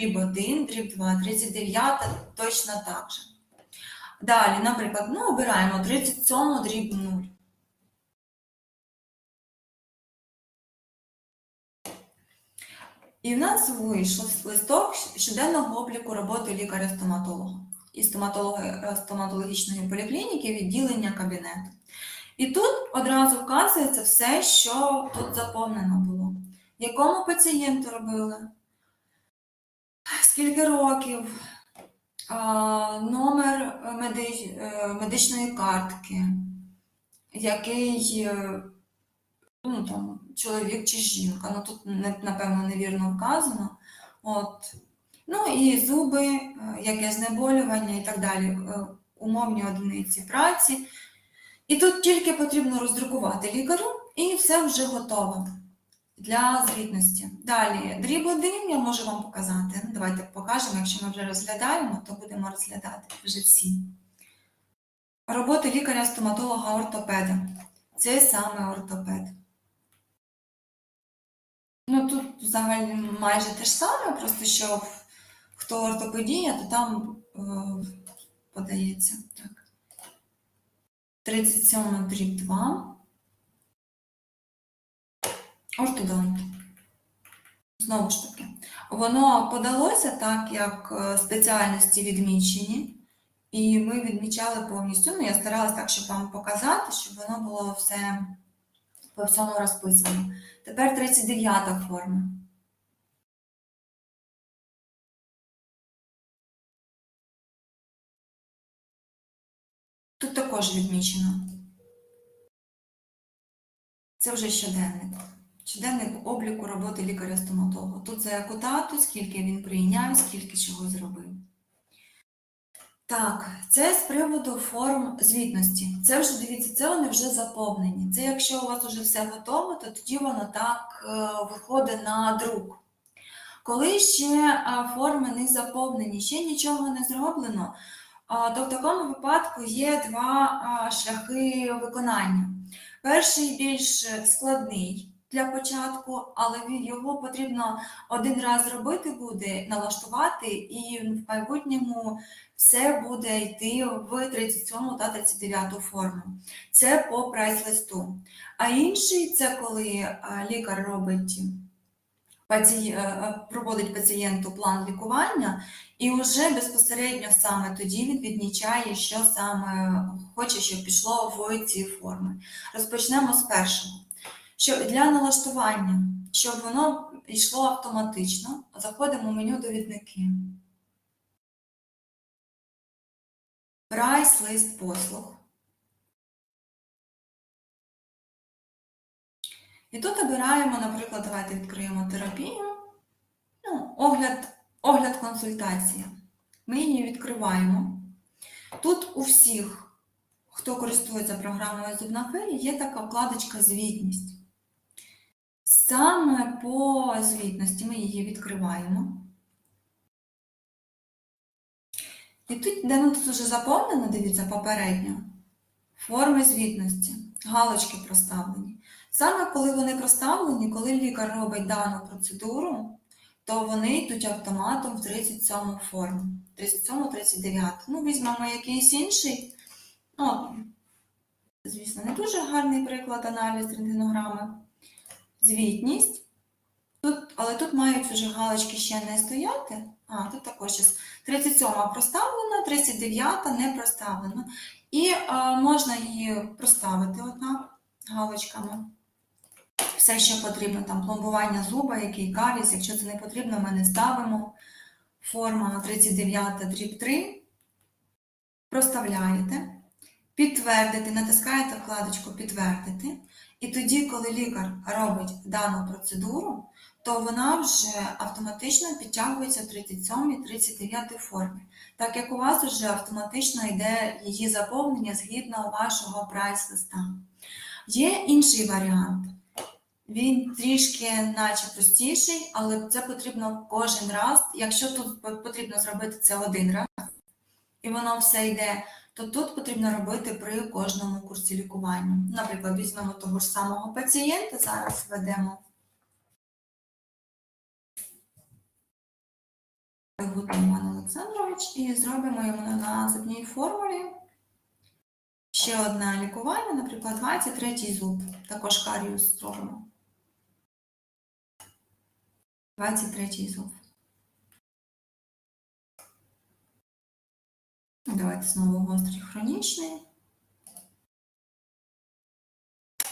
дріб 1, дріб 2, 39 точно так же. Далі, наприклад, ну, обираємо 37 дріб 0. І в нас вийшов листок щоденного обліку роботи лікаря-стоматолога і стоматолога- стоматологічної поліклініки відділення кабінету. І тут одразу вказується все, що тут заповнено було. Якому пацієнту робили, скільки років, номер е, медичної картки, який е, ну, там, чоловік чи жінка. Ну тут напевно невірно вказано. От. Ну і зуби, е, яке знеболювання і так далі, умовні одиниці праці. І тут тільки потрібно роздрукувати лікарю, і все вже готово для звітності. Далі, дріб 1 я можу вам показати. Ну, давайте покажемо, якщо ми вже розглядаємо, то будемо розглядати вже всі. Роботи лікаря-стоматолога-ортопеда. Це саме ортопед. Ну тут взагалі майже те ж саме, просто що хто ортопедія, то там е, подається. Так. 37 дріб 2. Ортодонт. Знову ж таки, воно подалося так, як е, спеціальності відмічені, і ми відмічали повністю. Ну, я старалася так, щоб вам показати, щоб воно було все по всьому розписано. Тепер 39 форма. Тут також відмічено. Це вже щоденник. Щоденник обліку роботи лікаря-стоматолога. Тут за яку дату, скільки він прийняв, скільки чого зробив. Так, це з приводу форм звітності. Це вже дивіться, це вони вже заповнені. Це якщо у вас вже все готово, то тоді воно так е, виходить на друк. Коли ще е, форми не заповнені, ще нічого не зроблено, а, то в такому випадку є два шляхи виконання. Перший більш складний для початку, але його потрібно один раз зробити буде, налаштувати, і в майбутньому все буде йти в 37 та 39 форму. Це по прайс-листу. А інший це коли лікар робить е, проводить пацієнту план лікування, і вже безпосередньо саме тоді він відмічає, що саме хоче, щоб пішло в ці форми. Розпочнемо з першого. Що для налаштування, щоб воно йшло автоматично, заходимо в меню довідники. Прайс лист послуг. І тут обираємо, наприклад, давайте відкриємо терапію. Ну, огляд, огляд консультація. Ми її відкриваємо. Тут у всіх, хто користується програмою Зубна фея, є така вкладочка Звітність. Саме по звітності ми її відкриваємо. І тут, де вже заповнено, дивіться, попередньо, форми звітності, галочки проставлені. Саме коли вони проставлені, коли лікар робить дану процедуру, то вони йдуть автоматом в 37 форму. 37-39. Ну, візьмемо якийсь інший. Ну, звісно, не дуже гарний приклад аналіз рентгенограми. Звітність. Тут, але тут мають вже галочки ще не стояти. А, тут також щас 37 проставлена, 39 не проставлена. І е, можна її проставити отак галочками. Все, що потрібно, там пломбування зуба, який каріс. Якщо це не потрібно, ми не ставимо. Форма 39 дріб 3. Проставляєте, підтвердити, натискаєте вкладочку Підтвердити. І тоді, коли лікар робить дану процедуру, то вона вже автоматично підтягується в 37 39 формі, так як у вас вже автоматично йде її заповнення згідно вашого прайс-листа. Є інший варіант. Він трішки наче простіший, але це потрібно кожен раз. Якщо тут потрібно зробити це один раз, і воно все йде, то тут потрібно робити при кожному курсі лікування. Наприклад, візьмемо того ж самого пацієнта, зараз Гутний Іван Олександрович, і зробимо йому на зубній формулі ще одне лікування, наприклад, 23 зуб. Також каріус зробимо. 23 зуб. Давайте знову гострий хронічний.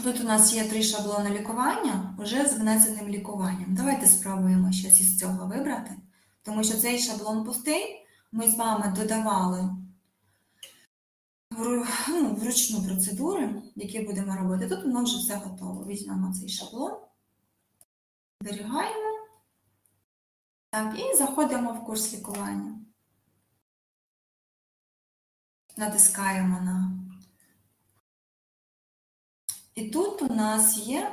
Тут у нас є три шаблони лікування вже з внесеним лікуванням. Давайте спробуємо щось із цього вибрати, тому що цей шаблон пустий. Ми з вами додавали ну, вручну процедури, які будемо робити. Тут воно вже все готово. Візьмемо цей шаблон, зберігаємо. Так, і заходимо в курс лікування. Натискаємо на. І тут у нас є,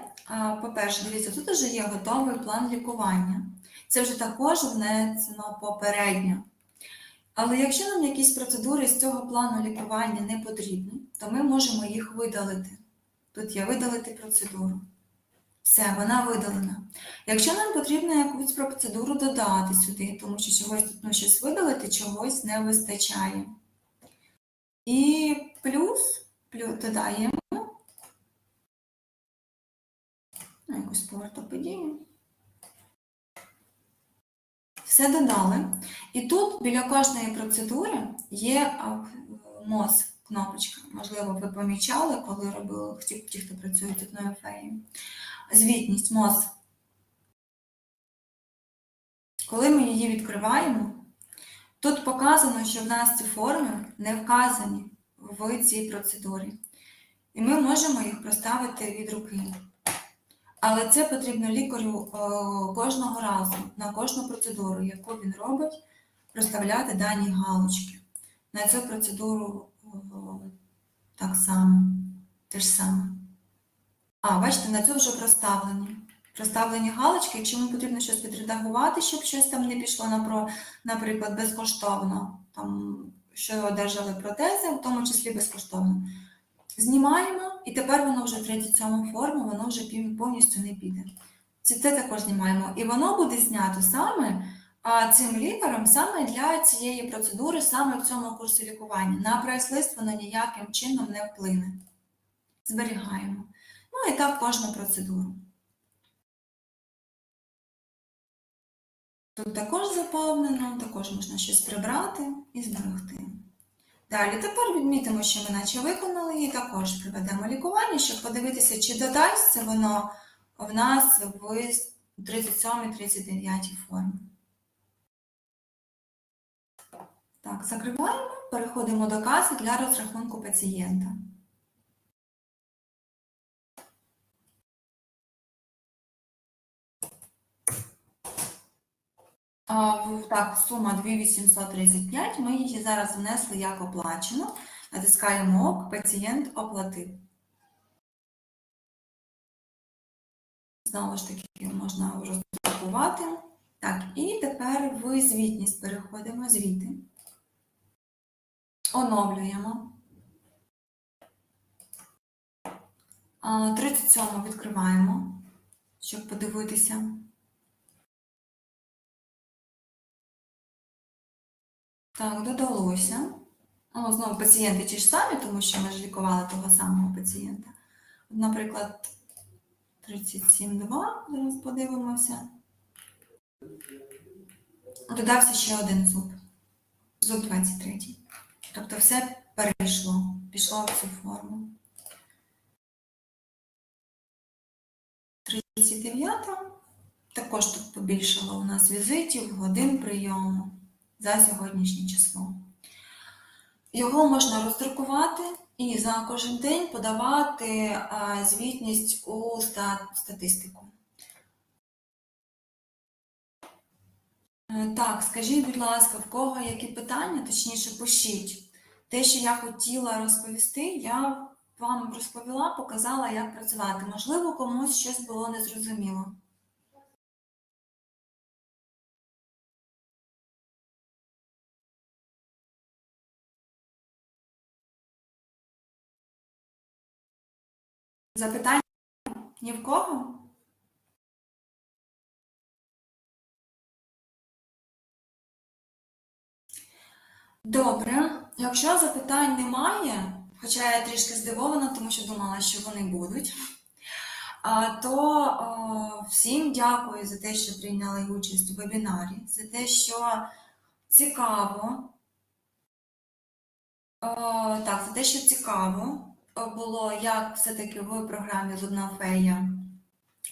по-перше, дивіться, тут вже є готовий план лікування. Це вже також внесено попередньо. Але якщо нам якісь процедури з цього плану лікування не потрібні, то ми можемо їх видалити. Тут є видалити процедуру. Все, вона видалена. Якщо нам потрібно якусь процедуру додати сюди, тому що чогось тут ну, щось видалити, чогось не вистачає. І плюс, плюс додаємо ну, якусь по ортопедії. Все додали. І тут біля кожної процедури є МОЗ, кнопочка. Можливо, ви помічали, коли робили ті, хто працює з одною феєю. Звітність МОЗ. Коли ми її відкриваємо, тут показано, що в нас ці форми не вказані в цій процедурі. І ми можемо їх проставити від руки. Але це потрібно лікарю е, кожного разу на кожну процедуру, яку він робить, проставляти дані галочки. На цю процедуру е, так само, те саме. А, бачите, на цю вже проставлені. Проставлені галочки, якщо нам потрібно щось відредагувати, щоб щось там не пішло наприклад, безкоштовно, там, що одержали протези, в тому числі безкоштовно. Знімаємо, і тепер воно вже в 37 форму, воно вже повністю не піде. Це те також знімаємо. І воно буде знято саме цим лікарем саме для цієї процедури, саме в цьому курсі лікування. На прайс-лист воно ніяким чином не вплине. Зберігаємо. Ну і так кожну процедуру. Тут також заповнено, також можна щось прибрати і зберегти. Далі, тепер відмітимо, що ми наче виконали і також проведемо лікування, щоб подивитися, чи додасться воно в нас в 37-39 формі. Так, закриваємо, переходимо до каси для розрахунку пацієнта. Так, сума 2835, ми її зараз внесли як оплачено. Натискаємо ОК, пацієнт оплатив. Знову ж таки, можна роздрукувати. Так, і тепер в звітність переходимо, звіти. Оновлюємо. А, 37 відкриваємо, щоб подивитися. Так, додалося. О, знову пацієнти ті ж самі, тому що ми ж лікували того самого пацієнта. Наприклад, 37,2, зараз подивимося. Додався ще один зуб. Зуб 23. Тобто все перейшло, пішло в цю форму. 39. Також тут побільшало у нас візитів, годин прийому за сьогоднішнє число. Його можна роздрукувати і за кожен день подавати звітність у статистику. Е, Так, скажіть, будь ласка, в кого які питання, точніше, пишіть. Те, що я хотіла розповісти, я вам розповіла, показала, як працювати. Можливо, комусь щось було незрозуміло. Запитання ні в кого? Добре, якщо запитань немає, хоча я трішки здивована, тому що думала, що вони будуть, то всім дякую за те, що прийняли участь у вебінарі, за те, що цікаво. Так, за те, що цікаво було, як все-таки в програмі Зубна фея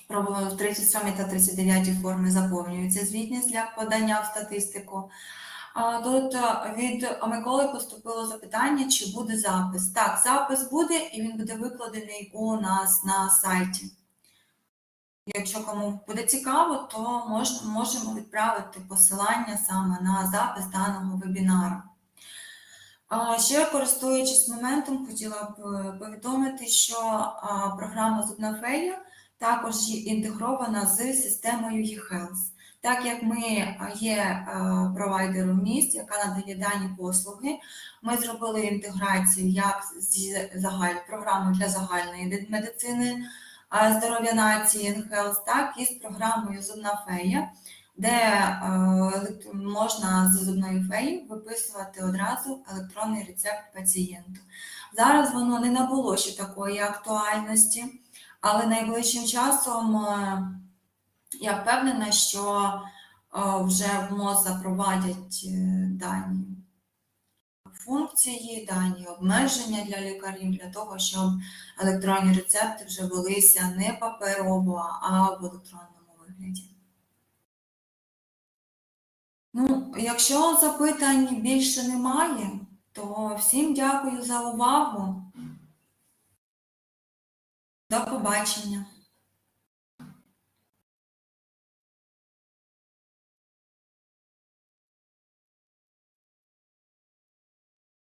в 37 та 39 форми заповнюється звітність для подання в статистику. Тут від Миколи поступило запитання, чи буде запис. Так, запис буде, і він буде викладений у нас на сайті. Якщо кому буде цікаво, то мож, можемо відправити посилання саме на запис даного вебінару. Ще користуючись моментом, хотіла б е, повідомити, що програма Зубна фея також інтегрована з системою eHealth. Так як ми є е, провайдером міст, яка надає дані послуги, ми зробили інтеграцію як з загаль, програмою для загальної медицини здоров'я нації eHealth, так і з програмою Зубна фея, де е, можна з зубною феєю виписувати одразу електронний рецепт пацієнту. Зараз воно не набуло ще такої актуальності, але найближчим часом е, я впевнена, що е, вже в МОЗ запровадять дані функції, дані обмеження для лікарів для того, щоб електронні рецепти вже велися не паперово, а в електронному вигляді. Ну, якщо запитань більше немає, то всім дякую за увагу. До побачення.